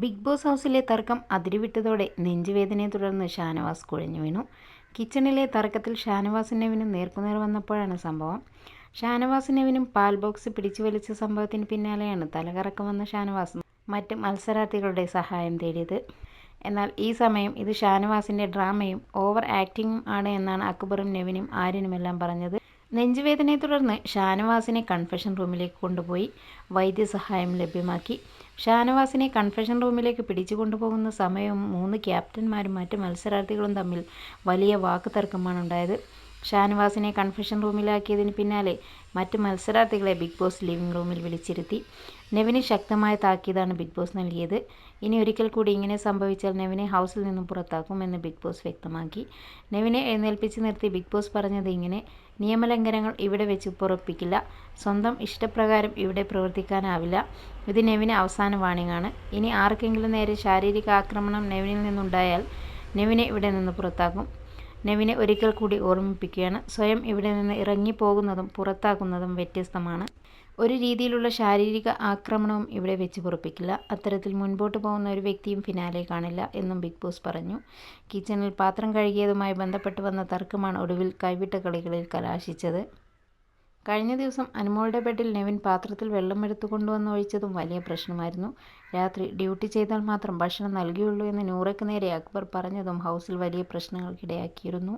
Big boss ഹൗസിലെ തർക്കം അതിരുവിട്ടതോടെ നെഞ്ചുവേദനയെ തുടർന്ന് ഷാനവാസ് കുഴഞ്ഞു വീണു. കിച്ചണിലെ തർക്കത്തിൽ ഷാനവാസ് നെവിനും നേർക്കുനേർ വന്നപ്പോഴാണ് സംഭവം. ഷാനവാസ് നെവിനും പാൽ ബോക്സ് പിടിച്ചു വലിച്ച സംഭവത്തിന് പിന്നാലെയാണ് തലകറക്കം വന്ന ഷാനവാസ് മറ്റ് മത്സരാർത്ഥികളുടെ സഹായം തേടിയത്. എന്നാൽ ഈ സമയം ഇത് ഷാനവാസിന്റെ ഡ്രാമയും ഓവർ ആക്ടിങ്ങും ആണ് എന്നാണ് അക്ബറും നെവിനും ആര്യനുമെല്ലാം പറഞ്ഞത്. നെഞ്ചുവേദനയെ തുടർന്ന് ഷാനവാസിനെ കൺഫെഷൻ റൂമിലേക്ക് കൊണ്ടുപോയി വൈദ്യസഹായം ലഭ്യമാക്കി. ഷാനവാസിനെ കൺഫെഷൻ റൂമിലേക്ക് പിടിച്ചു കൊണ്ടുപോകുന്ന സമയവും മൂന്ന് ക്യാപ്റ്റന്മാരും മറ്റ് മത്സരാർത്ഥികളും തമ്മിൽ വലിയ വാക്കുതർക്കമാണ് ഉണ്ടായത്. ഷാനവാസിനെ കൺഫെഷൻ റൂമിലാക്കിയതിന് പിന്നാലെ മറ്റ് മത്സരാർത്ഥികളെ ബിഗ് ബോസ് ലിവിംഗ് റൂമിൽ വിളിച്ചിരുത്തി. നെവിന് ശക്തമായ താക്കീതാണ് ബിഗ് ബോസ് നൽകിയത്. ഇനി ഒരിക്കൽ കൂടി ഇങ്ങനെ സംഭവിച്ചാൽ നെവിനെ ഹൗസിൽ നിന്നും പുറത്താക്കുമെന്ന് ബിഗ് ബോസ് വ്യക്തമാക്കി. നെവിനെ എഴുന്നേൽപ്പിച്ച് നിർത്തി ബിഗ് ബോസ് പറഞ്ഞത് ഇങ്ങനെ നിയമലംഘനങ്ങൾ ഇവിടെ വെച്ച് പുറപ്പിക്കില്ല സ്വന്തം ഇഷ്ടപ്രകാരം ഇവിടെ പ്രവർത്തിക്കാനാവില്ല. ഇത് നെവിന് അവസാന വാണിങ്ങാണ് ഇനി ആർക്കെങ്കിലും നേരെ ശാരീരിക ആക്രമണം നെവിനിൽ നിന്നുണ്ടായാൽ നെവിനെ ഇവിടെ നിന്ന് പുറത്താക്കും. നെവിനെ ഒരിക്കൽ കൂടി ഓർമ്മിപ്പിക്കുകയാണ്. സ്വയം ഇവിടെ നിന്ന് ഇറങ്ങിപ്പോകുന്നതും പുറത്താക്കുന്നതും വ്യത്യസ്തമാണ്. ഒരു രീതിയിലുള്ള ശാരീരിക ആക്രമണവും ഇവിടെ വെച്ച് പുറപ്പിക്കില്ല. അത്തരത്തിൽ മുൻപോട്ട് പോകുന്ന ഒരു വ്യക്തിയും ഫിനാലെ കാണില്ല എന്നും ബിഗ് ബോസ് പറഞ്ഞു. കിച്ചണിൽ പാത്രം കഴുകിയതുമായി ബന്ധപ്പെട്ട് വന്ന തർക്കമാണ് ഒടുവിൽ കൈവിട്ട കളികളിൽ കലാശിച്ചത്. കഴിഞ്ഞ ദിവസം അനുമോളുടെ ബെഡിൽ നെവിൻ പാത്രത്തിൽ വെള്ളം എടുത്തു കൊണ്ടുവന്ന് ഒഴിച്ചതും വലിയ പ്രശ്നമായിരുന്നു. രാത്രി ഡ്യൂട്ടി ചെയ്താൽ മാത്രം ഭക്ഷണം നൽകിയുള്ളൂ എന്ന് നൂറയ്ക്ക് നേരെ അക്ബർ പറഞ്ഞതും ഹൗസിൽ വലിയ പ്രശ്നങ്ങൾക്കിടയാക്കിയിരുന്നു.